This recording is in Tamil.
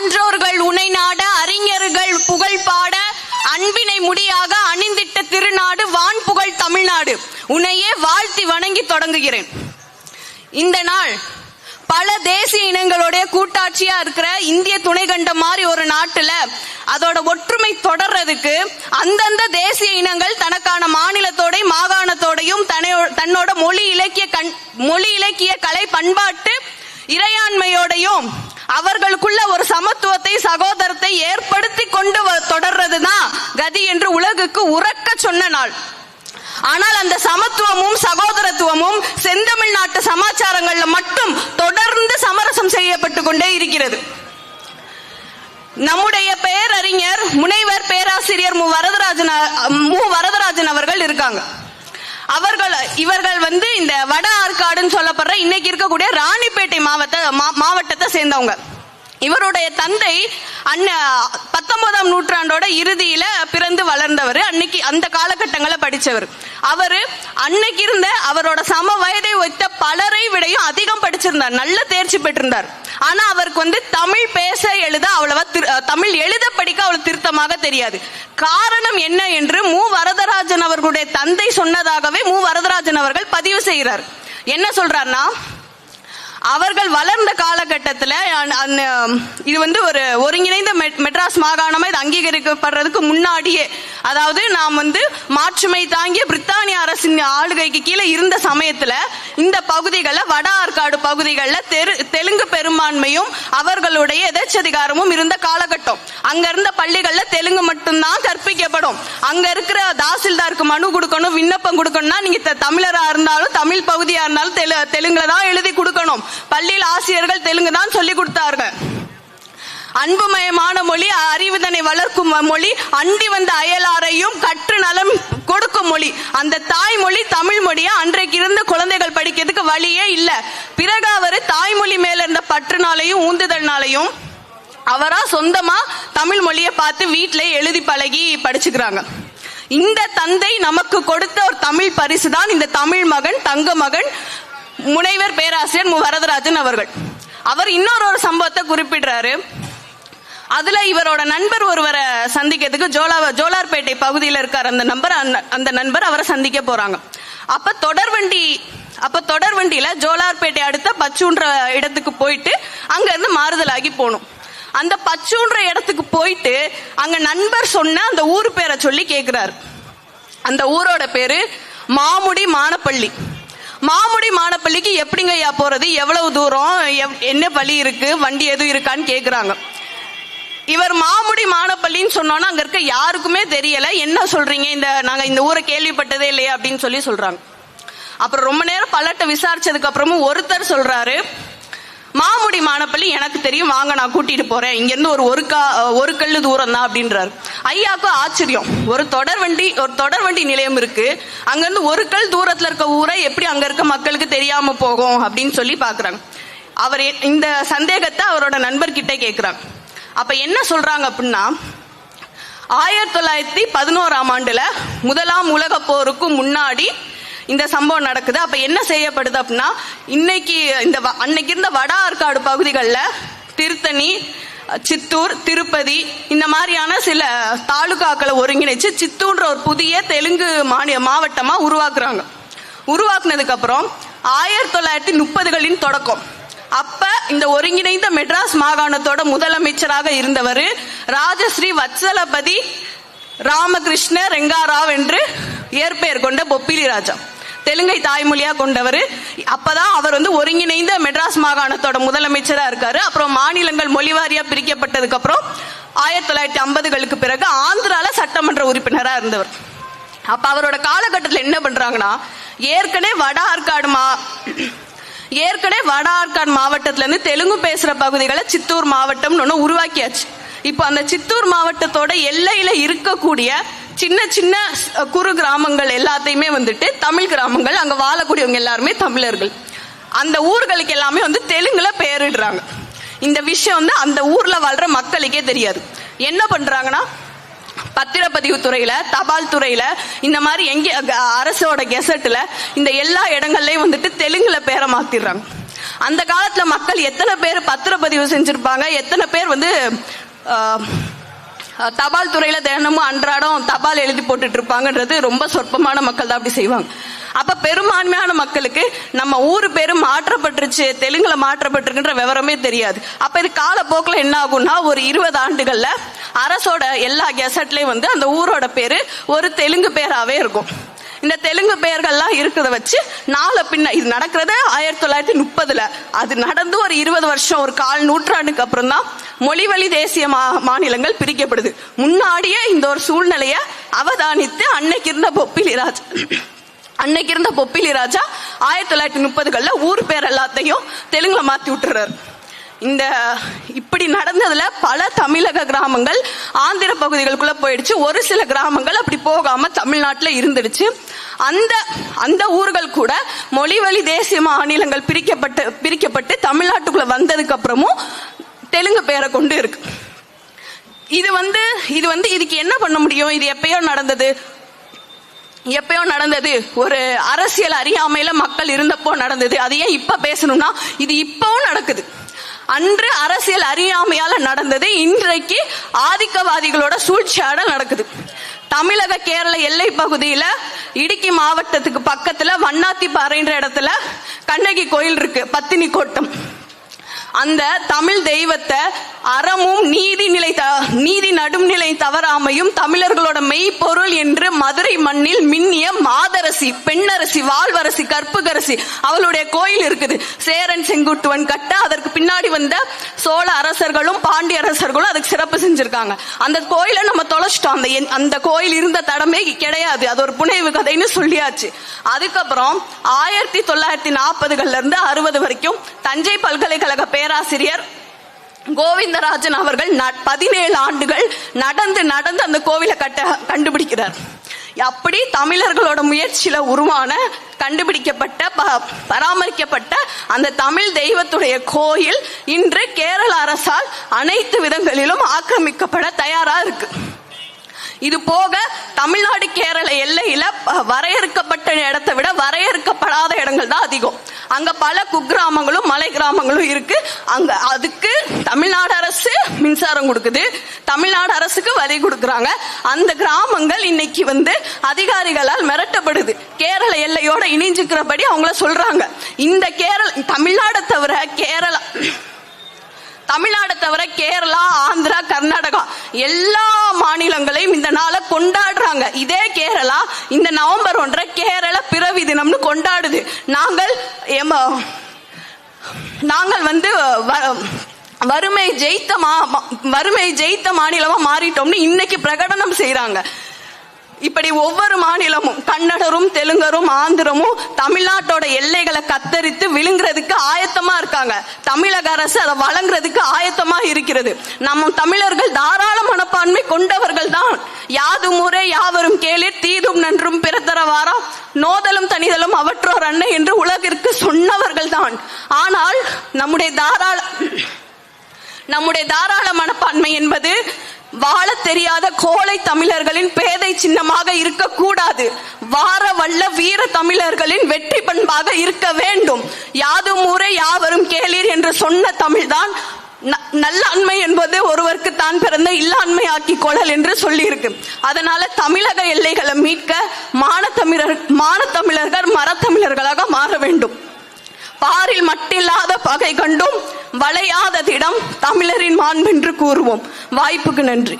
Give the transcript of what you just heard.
சான்றோர்கள் உனை நாட அறிஞர்கள் புகழ் பாட அன்பினை முடியாக அணிந்திட்ட திருநாடு வான் புகழ் தமிழ்நாடு. உன்னையே வாழ்த்தி வணங்கி தொடங்குகிறேன். இந்த நாள் பல தேசிய இனங்களுடைய கூட்டாட்சியா இருக்கிற இந்திய துணை கண்ட மாதிரி ஒரு நாட்டுல அதோட ஒற்றுமை தொடர்றதுக்கு அந்தந்த தேசிய இனங்கள் தனக்கான மாநிலத்தோடையும் மாகாணத்தோடையும் தன்னோட மொழி இலக்கிய கண் மொழி இலக்கிய கலை பண்பாட்டு இறையாண்மையோடையும் அவர்களுக்குள்ள ஒரு சமத்துவத்தை சகோதரத்தை ஏற்படுத்தி கொண்டு தொடர்றதுதான் கதி என்று உலகுக்கு உறக்க சொன்ன நாள். ஆனால் அந்த சமத்துவமும் சகோதரத்துவமும் செந்தமிழ் நாட்டு சமாச்சாரங்கள்ல மட்டும் தொடர்ந்து சமரசம் செய்யப்பட்டு கொண்டே இருக்கிறது. நம்முடைய பேரறிஞர் முனைவர் பேராசிரியர் மு. வரதராஜன் மு. வரதராஜன் அவர்கள் இருக்காங்க. அவர்கள் இவர்கள் வந்து இந்த வட ஆற்காடுன்னு சொல்லப்படுற இன்னைக்கு இருக்கக்கூடிய ராணிப்பேட்டை மாவட்ட மா- சேர்ந்தவங்க இவருடைய தந்தை பத்தொன்பதாம் நூற்றாண்டோட இறுதியில பிறந்து வளர்ந்தவர். அன்னைக்கு அந்த காலகட்டங்களை படிச்சவர். அவரு அன்னைக்கு இருந்த அவரோட சம வயதை வைத்த பலரை விடையும் அதிகம் படிச்சிருந்தார். நல்ல தேர்ச்சி பெற்றிருந்தார். ஆனா அவருக்கு வந்து தமிழ் பேச எழுத அவ்வளவா திரு- தமிழ் எழுத படிக்க அவ்வளவு திருத்தமாக தெரியாது. காரணம் என்ன என்று மு. வரதராஜன் அவர்களுடைய தந்தை சொன்னதாகவே மு. வரதராஜன் அவர்கள் பதிவு செய்கிறார். என்ன சொல்றாருன்னா அவர்கள் வளர்ந்த காலகட்டத்தில் இது வந்து ஒரு ஒருங்கிணைந்த மெட்- மெட்ராஸ் மாகாணமாக இது அங்கீகரிக்கப்படுறதுக்கு முன்னாடியே அதாவது நாம் வந்து மாற்றுமை தாங்கிய பிரித்தானிய அரசின் ஆளுகைக்கு கீழே இருந்த சமயத்துல இந்த பகுதிகளில் வட ஆற்காடு பகுதிகளில் தெரு தெலுங்கு பெரும்பான்மையும் அவர்களுடைய எதேச்சதிகாரமும் இருந்த காலகட்டம். அங்க இருந்த பள்ளிகள்ல தெலுங்கு மட்டும்தான் கற்பிக்கப்படும். அங்க இருக்கிற தாசில்தாருக்கு மனு கொடுக்கணும் விண்ணப்பம் கொடுக்கணும்னா நீங்க த- தமிழரா இருந்தாலும் தமிழ் பகுதியா இருந்தாலும் தெலு தெலுங்குல தான் எழுதி கொடுக்கணும். பள்ளியில் ஆசிரியர்கள் தெலுங்கு தான் சொல்லி கொடுத்தார்கள். அன்புமயமான மொழி அறிவுதனை வளர்க்கும் மொழி அண்டி வந்த அயலாரையும் கற்று நலம் கொடுக்கும் மொழி. அந்த தாய்மொழி தமிழ் மொழியா? அன்றைக்கு இருந்த குழந்தைகள் படிக்கிறதுக்கு வழியே இல்ல. பிறகு அவர் தாய்மொழி மேல இருந்த பற்றுனாலையும் ஊந்துதல்னாலையும் அவரா சொந்தமா தமிழ் மொழியை பார்த்து வீட்டிலே எழுதி பழகி படிச்சுக்கிறாங்க. இந்த தந்தை நமக்கு கொடுத்த ஒரு தமிழ் பரிசு தான் இந்த தமிழ் மகன் தங்க மகன் முனைவர் பேராசிரியர் மு. வரதராஜன் அவர்கள். அவர் இன்னொரு ஒரு சம்பவத்தை குறிப்பிடுறாரு. அதுல இவரோட நண்பர் ஒருவரை சந்திக்கிறதுக்கு ஜோலா ஜோலார்பேட்டை பகுதியில் இருக்கார் அந்த நம்பர் அந்த- அந்த நண்பர் அவரை சந்திக்க போறாங்க. அப்ப தொடர்வண்டி அப்ப தொடர்வண்டியில ஜோலார்பேட்டை அடுத்த பச்சுன்ற இடத்துக்கு போயிட்டு அங்க இருந்து மாறுதலாகி போகணும். அந்த பச்சுன்ற இடத்துக்கு போயிட்டு அங்க நண்பர் சொன்ன அந்த ஊர் பேரை சொல்லி கேக்குறாரு. அந்த ஊரோட பேரு மாமுடி மானப்பள்ளி. மாமுடி மானப்பள்ளிக்கு எப்படிங்க ஐயா போறது? எவ்வளவு தூரம்? எவ்- என்ன வழி இருக்கு? வண்டி எதுவும் இருக்கான்னு கேக்குறாங்க. இவர் மாமுடி மானப்பள்ளின்னு சொன்னோன்னா அங்க இருக்க யாருக்குமே தெரியல. என்ன சொல்றீங்க? இந்த நாங்க இந்த ஊரை கேள்விப்பட்டதே இல்லையா அப்படின்னு சொல்லி சொல்றாங்க. அப்புறம் ரொம்ப நேரம் பல்லட்ட விசாரிச்சதுக்கு அப்புறமும் ஒருத்தர் சொல்றாரு மாமுடி மானப்பள்ளி எனக்கு தெரியும். வாங்க நான் கூட்டிட்டு போறேன். இங்க இருந்து ஒரு ஒரு கா ஒரு கல்லு தூரம் தான் அப்படின்றாரு. ஐயாக்கும் ஆச்சரியம். ஒரு தொடர் வண்டி ஒரு தொடர் வண்டி நிலையம் இருக்கு. அங்க இருந்து ஒரு கல் தூரத்துல இருக்க ஊரை எப்படி அங்க இருக்க மக்களுக்கு தெரியாம போகும் அப்படின்னு சொல்லி பாக்குறாங்க. அவர் இந்த சந்தேகத்தை அவரோட நண்பர்கிட்ட கேக்குறாங்க. அப்ப என்ன சொல்றாங்க அப்படின்னா ஆயிரத்தி தொள்ளாயிரத்தி பதினோராம் ஆண்டுல முதலாம் உலக போருக்கு முன்னாடி இந்த சம்பவம் நடக்குது. அப்ப என்ன செய்யப்படுது அப்படின்னா இன்னைக்கு இந்த அன்னைக்கு இருந்த வட ஆற்காடு பகுதிகளில் திருத்தணி சித்தூர் திருப்பதி இந்த மாதிரியான சில தாலுகாக்களை ஒருங்கிணைச்சு சித்தூர்ன்ற ஒரு புதிய தெலுங்கு மாநில மாவட்டமா உருவாக்குறாங்க. உருவாக்குனதுக்கு அப்புறம் ஆயிரத்தி தொள்ளாயிரத்தி முப்பதுகளின் தொடக்கம். அப்ப இந்த ஒருங்கிணைந்த மெட்ராஸ் மாகாணத்தோட முதலமைச்சராக இருந்தவர் ராஜஸ்ரீ வத்சலபதி ராமகிருஷ்ண ரெங்காராவ் என்று இயற்பெயர் கொண்ட பொப்பிலி ராஜா. தெலுங்கை தாய்மொழியா கொண்டவர். அப்பதான் அவர் வந்து ஒருங்கிணைந்த மெட்ராஸ் மாகாணத்தோட முதலமைச்சரா இருக்காரு. அப்புறம் மாநிலங்கள் மொழிவாரியா பிரிக்கப்பட்டதுக்கு அப்புறம் ஆயிரத்தி தொள்ளாயிரத்தி ஐம்பதுகளுக்கு பிறகு ஆந்திரால சட்டமன்ற உறுப்பினரா இருந்தவர். அப்ப அவரோட காலகட்டத்தில் என்ன பண்றாங்கன்னா ஏற்கனவே வட ஆற்காடு மா ஏற்கனவே வட ஆற்காடு மாவட்டத்துல இருந்து தெலுங்கு பேசுற பகுதிகளை சித்தூர் மாவட்டம்னு ஒன்று உருவாக்கியாச்சு. இப்போ அந்த சித்தூர் மாவட்டத்தோட எல்லையில இருக்கக்கூடிய சின்ன சின்ன குறு கிராமங்கள் எல்லாத்தையுமே வந்துட்டு தமிழ் கிராமங்கள் அங்க வாழக்கூடியவங்க எல்லாருமே தமிழர்கள். அந்த ஊர்களுக்கு எல்லாமே வந்து தெலுங்குல பெயரிடுறாங்க. இந்த விஷயம் வந்து அந்த ஊர்ல வாழ்ற மக்களுக்கே தெரியாது. என்ன பண்றாங்கன்னா பத்திரப்பதிவு துறையில தபால் துறையில இந்த மாதிரி எங்க அரசோட கெசட்ல இந்த எல்லா இடங்கள்லயும் வந்துட்டு தெலுங்குல பேரை மாத்திடுறாங்க. அந்த காலத்துல மக்கள் எத்தனை பேர் பத்திரப்பதிவு செஞ்சிருப்பாங்க? எத்தனை பேர் வந்து ஆஹ், தபால் துறையில தினமும் அன்றாடம் தபால் எழுதி போட்டுட்டு இருப்பாங்கன்றது ரொம்ப சொற்பமான மக்கள் தான் அப்படி செய்வாங்க. அப்ப பெரும்பான்மையான மக்களுக்கு நம்ம ஊர் பேரு மாற்றப்பட்டுருச்சு தெலுங்குல மாற்றப்பட்டிருக்குன்ற விவரமே தெரியாது. அப்ப இது காலப்போக்கில் என்ன ஆகும்னா ஒரு இருபது ஆண்டுகள்ல அரசோட எல்லா கெசட்லயும் வந்து அந்த ஊரோட பேரு ஒரு தெலுங்கு பேராவே இருக்கும். இந்த தெலுங்கு பெயர்கள்லாம் இருக்கிறத வச்சு நாலு பின்ன இது நடக்கிறது ஆயிரத்தி தொள்ளாயிரத்தி முப்பதுல. அது நடந்து ஒரு இருபது வருஷம் ஒரு கால் நூற்றாண்டுக்கு அப்புறம் தான் மொழிவழி தேசிய மா- மாநிலங்கள் பிரிக்கப்படுது. முன்னாடியே இந்த ஒரு சூழ்நிலைய அவதானித்து அன்னைக்கு இருந்த பொப்பிலிராஜ் அன்னைக்கு இருந்த பொப்பிலி ராஜா ஆயிரத்தி தொள்ளாயிரத்தி முப்பதுகள்ல ஊர் பேர் எல்லாத்தையும் தெலுங்குல மாத்தி விட்டுறாரு. இந்த இப்படி நடந்ததுல பல தமிழக கிராமங்கள் ஆந்திர பகுதிகளுக்குள்ள போயிடுச்சு. ஒரு சில கிராமங்கள் அப்படி போகாம தமிழ்நாட்டுல இருந்துடுச்சு. அந்த அந்த ஊர்கள் கூட மொழிவழி தேசிய மாநிலங்கள் பிரிக்கப்பட்டு பிரிக்கப்பட்டு தமிழ்நாட்டுக்குள்ள வந்ததுக்கு அப்புறமும் தெலுங்கு பேரை கொண்டு இருக்கு. இது வந்து இது வந்து இதுக்கு என்ன பண்ண முடியும்? இது எப்பயோ நடந்தது. எப்பயோ நடந்தது. ஒரு அரசியல் அறியாமையில மக்கள் இருந்தப்போ நடந்தது. அது ஏன் இப்ப பேசணும்னா இது இப்பவும் நடக்குது. அன்று அரசியல் அறியாமையால நடந்தது. இன்றைக்கு ஆதிக்கவாதிகளோட சூழ்ச்சியாட நடக்குது. தமிழக கேரள எல்லை பகுதியில இடுக்கி மாவட்டத்துக்கு பக்கத்துல வண்ணாத்திப்பாறைன்ற இடத்துல கண்ணகி கோயில் இருக்கு பத்தினி கோட்டம் அந்த தமிழ் தெய்வத்தை அறமும் நீதி நிலை த- நீதி நடும்நிலை தவறாமையும் தமிழர்களோட மெய்ப்பொருள் என்று மதுரை மண்ணில் மின்னிய மாதரசி பெண்ணரசி வாழ்வரசி கற்புகரசி அவளுடைய கோயில் இருக்குது. சேரன் செங்குட்டுவன் கட்ட அதற்கு பின்னாடி வந்த சோழ அரசர்களும் பாண்டிய அரசர்களும் அதுக்கு சிறப்பு செஞ்சிருக்காங்க. அந்த கோயிலை நம்ம தொலைச்சிட்டோம். அந்த அந்த கோயில் இருந்த தடமே கிடையாது. அது ஒரு புனைவு கதைன்னு சொல்லியாச்சு. அதுக்கப்புறம் ஆயிரத்தி தொள்ளாயிரத்தி நாற்பதுகள்ல இருந்து அறுபது வரைக்கும் தஞ்சை பல்கலைக்கழக பேராசிரியர் கோவிந்தராஜன் அவர்கள் பதினேழு ஆண்டுகள் நடந்து நடந்து அந்த கோவிலை கட்ட கண்டுபிடிக்கிறார். அப்படி தமிழர்களோட முயற்சியில உருவான கண்டுபிடிக்கப்பட்ட ப- பராமரிக்கப்பட்ட அந்த தமிழ் தெய்வத்துடைய கோயில் இன்று கேரள அரசால் அனைத்து விதங்களிலும் ஆக்கிரமிக்கப்பட தயாரா இருக்கு. இது போக தமிழ்நாடு கேரள எல்லையில வரையறுக்கப்பட்ட இடத்தை விட வரையறுக்கப்படாத இடங்கள் தான் அதிகம். அங்க பல குக்கிராமங்களும் மலை கிராமங்களும் இருக்கு. அங்க அதுக்கு தமிழ்நாடு அரசு மின்சாரம் கொடுக்குது. தமிழ்நாடு அரசுக்கு வரி கொடுக்குறாங்க. அந்த கிராமங்கள் இன்னைக்கு வந்து அதிகாரிகளால் மிரட்டப்படுது. கேரள எல்லையோட இணைஞ்சுக்கிறபடி அவங்கள சொல்றாங்க. இந்த கேரள தமிழ்நாடை தவிர கேரளா தமிழ்நாடு தவிர கேரளா ஆந்திரா கர்நாடகா எல்லா மாநிலங்களையும் இந்த நாளை கொண்டாடுறாங்க. இதே கேரளா இந்த நவம்பர் ஒன்றை கேரள பிறவி தினம்னு கொண்டாடுது. நாங்கள் எம- நாங்கள் வந்து வ- வறுமை ஜெயித்த மா மா- வறுமை ஜெயித்த மாநிலமா மாறிட்டோம்னு இன்னைக்கு பிரகடனம் செய்யறாங்க இப்படி ஒவ்வொரு மாநிலமும் கன்னடரும் தெலுங்கரும் ஆந்திரமும் தமிழ்நாட்டோட எல்லைகளை கத்தரித்து விழுங்குறதுக்கு ஆயத்தமா இருக்காங்க. தமிழக அரசு அதை வழங்குறதுக்கு ஆயத்தமா இருக்கிறது. நம்ம தமிழர்கள் தாராள மனப்பான்மை கொண்டவர்கள் தான். யாது முறை யாவரும் கேளிர் தீதும் நன்றும் பிறத்தரவாரா? நோதலும் தனிதலும் அவற்றோர் அன்னை என்று உலகிற்கு சொன்னவர்கள் தான். ஆனால் நம்முடைய தாராள நம்முடைய தாராள மனப்பான்மை என்பது வாழ தெரியாத கோழை தமிழர்களின் பேதை சின்னமாக இருக்கக்கூடாது. வார வல்ல வீர தமிழர்களின் வெற்றி பண்பாக இருக்க வேண்டும். யாதும் ஊரே யாவரும் கேளீர் என்று சொன்ன தமிழ்தான் ந- நல்லாண்மை என்பது ஒருவருக்கு தான் பிறந்த இல்லாண்மை ஆக்கி கொள்ளல் என்று சொல்லியிருக்கு. அதனால தமிழக எல்லைகளை மீட்க மானத்தமிழர் மானத்தமிழர்கள் மரத்தமிழர்களாக மாற வேண்டும். பாரில் மட்டில்லாத பகை கண்டும் வளையாததிடம் தமிழரின் மாண்பென்று கூறுவோம். வாய்ப்புக்கு நன்றி.